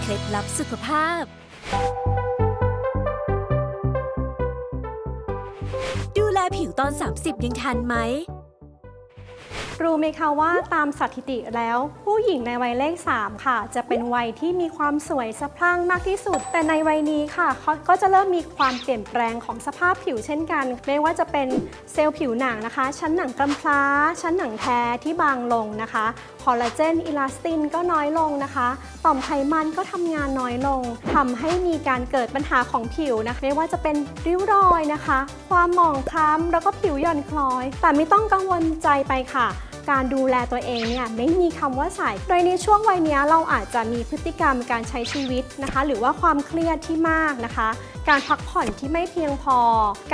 เคลับสุขภาพ ดูแลผิวตอน 30 ยังทันไหม รู้ไหมคะว่าตามสถิติแล้ว ผู้หญิงในวัยเลข 3 ค่ะ จะเป็นวัยที่มีความสวยสะพรั่งมากที่สุด แต่ในวัยนี้ค่ะเขาก็จะเริ่มมีความเปลี่ยนแปลงของสภาพผิวเช่นกัน ไม่ว่าจะเป็นเซลล์ผิวหนังนะคะ ชั้นหนังกำพร้า ชั้นหนังแท้ที่บางลงนะคะคอลลาเจนอิลาสตินก็น้อยลงนะคะ ต่อมไขมันก็ทำงานน้อยลงทำให้มีการเกิดปัญหาของผิวนะคะไม่ว่าจะเป็นริ้วรอยนะคะ ความหมองคล้ำแล้วก็ผิวหย่อนคล้อย แต่ไม่ต้องกังวลใจไปค่ะการดูแลตัวเองเนี่ยไม่มีคำว่าสาย โดยในช่วงวัยนี้เราอาจจะมีพฤติกรรมการใช้ชีวิตนะคะ หรือว่าความเครียดที่มากนะคะ การพักผ่อนที่ไม่เพียงพอ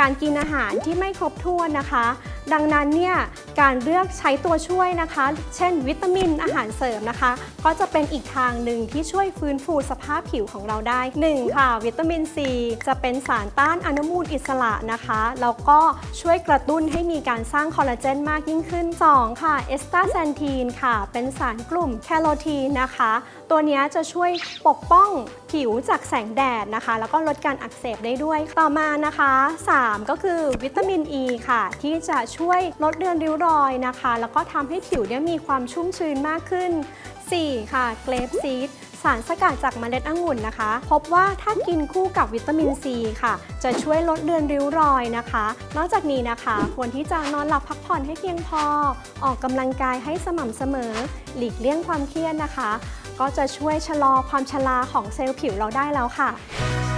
การกินอาหารที่ไม่ครบถ้วนนะคะ ดังนั้นเนี่ยการเลือกใช้ตัวช่วยนะคะ เช่น วิตามินอาหารเสริมนะคะ ก็จะเป็นอีกทางหนึ่งที่ช่วยฟื้นฟูสภาพผิวของเราได้ 1. ค่ะ วิตามินซีจะเป็นสารต้านอนุมูลอิสระนะคะแล้วก็ช่วยกระตุ้นให้มีการสร้างคอลลาเจนมากยิ่งขึ้น 2. ค่ะเอสตาแซนทีนค่ะ เป็นสารกลุ่มแคโรทีนนะคะ ตัวนี้จะช่วยปกป้องผิวจากแสงแดดนะคะ แล้วก็ลดการอักเสบได้ด้วย ต่อมานะคะ 3 ก็คือวิตามินอ e ีค่ะ ที่จะช่วยลดเลือนริ้วรอยนะคะ แล้วก็ทำให้ผิวเนี่ยมีความชุ่มชื้นมากขึ้น 4. ค่ะเกรปซีดสารสกัดจากเมล็ดองุ่นนะคะ พบว่าถ้ากินคู่กับวิตามินซีค่ะ จะช่วยลดเลือนริ้วรอยนะคะ นอกจากนี้นะคะ ควรที่จะนอนหลับพักผ่อนให้เพียงพอ ออกกำลังกายให้สม่ำเสมอ หลีกเลี่ยงความเครียดนะคะ ก็จะช่วยชะลอความชราของเซลล์ผิวเราได้แล้วค่ะ